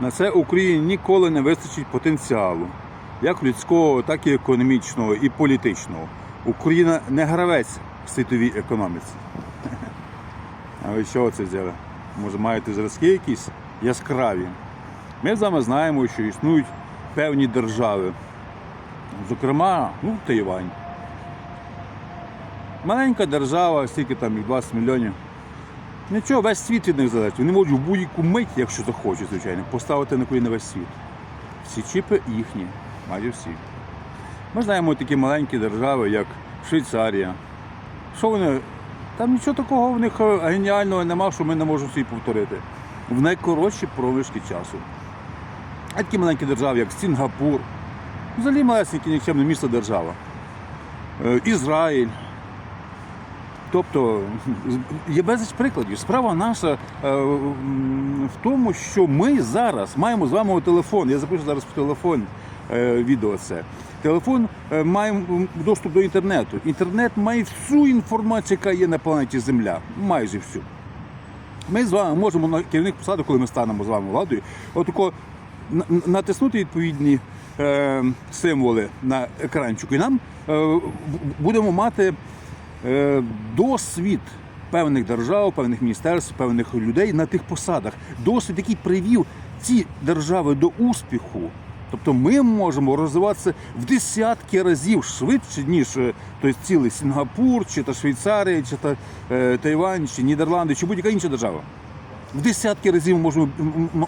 На це Україні ніколи не вистачить потенціалу, як людського, так і економічного і політичного. Україна не гравець в світовій економіці. А ви що це взяли? Може, маєте зразки якісь яскраві? Ми з вами знаємо, що існують певні держави. Зокрема, ну, Тайвань. Маленька держава, стільки там 20 мільйонів. Нічого, весь світ від них залежить. Вони можуть в будь-яку мить, якщо захочуть, звичайно, поставити на коліна весь світ. Всі чіпи їхні, майже всі. Ми знаємо такі маленькі держави, як Швейцарія. Що вони? Там нічого такого в них е, геніального нема, що ми не можемо собі повторити. В найкоротші проміжки часу. А такі маленькі держави, як Сінгапур, взагалі малесеньке нікчемне місто держава. Е, Ізраїль. Тобто є безліч прикладів. Справа наша е, в тому, що ми зараз маємо з вами телефон. Я запишу зараз в телефон е, відео це. Телефон е, має доступ до інтернету. Інтернет має всю інформацію, яка є на планеті Земля. Майже всю. Ми з вами можемо на керівних посадах, коли ми станемо з вами владою, отако на- на- натиснути відповідні символи на екранчику, і нам будемо мати досвід певних держав, певних міністерств, певних людей на тих посадах. Досвід, який привів ці держави до успіху. Тобто ми можемо розвиватися в десятки разів швидше, ніж е, той цілий Сінгапур, чи та Швейцарія, чи та е, Тайвань, чи Нідерланди, чи будь-яка інша держава. В десятки разів можемо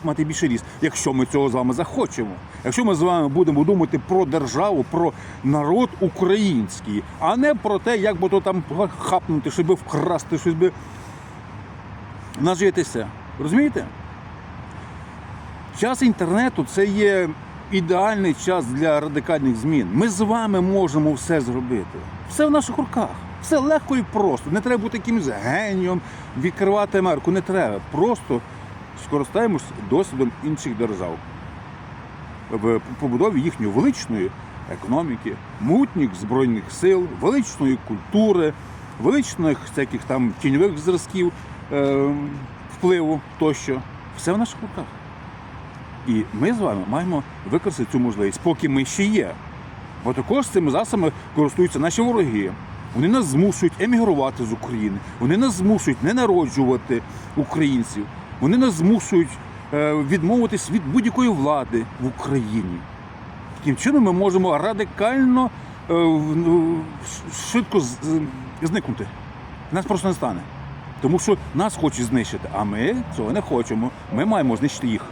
мати більше ріст, якщо ми цього з вами захочемо. Якщо ми з вами будемо думати про державу, про народ український, а не про те, як би то там хапнути, щоб вкрасти, щось би нажитися. Розумієте? Час інтернету це є ідеальний час для радикальних змін. Ми з вами можемо все зробити. Все в наших руках. Все легко і просто. Не треба бути якимось генієм, відкривати Америку. Не треба. Просто скористаємось досвідом інших держав в побудові їхньої величної економіки, мутніх збройних сил, величної культури, величних всяких там тіньових зразків е, впливу тощо. Все в наших руках. І ми з вами маємо використати цю можливість, поки ми ще є. Бо також цими засобами користуються наші вороги. Вони нас змушують емігрувати з України, вони нас змушують не народжувати українців, вони нас змушують е, відмовитись від будь-якої влади в Україні. Таким чином ми можемо радикально е, швидко зникнути. Нас просто не стане. Тому що нас хочуть знищити, а ми цього не хочемо. Ми маємо знищити їх.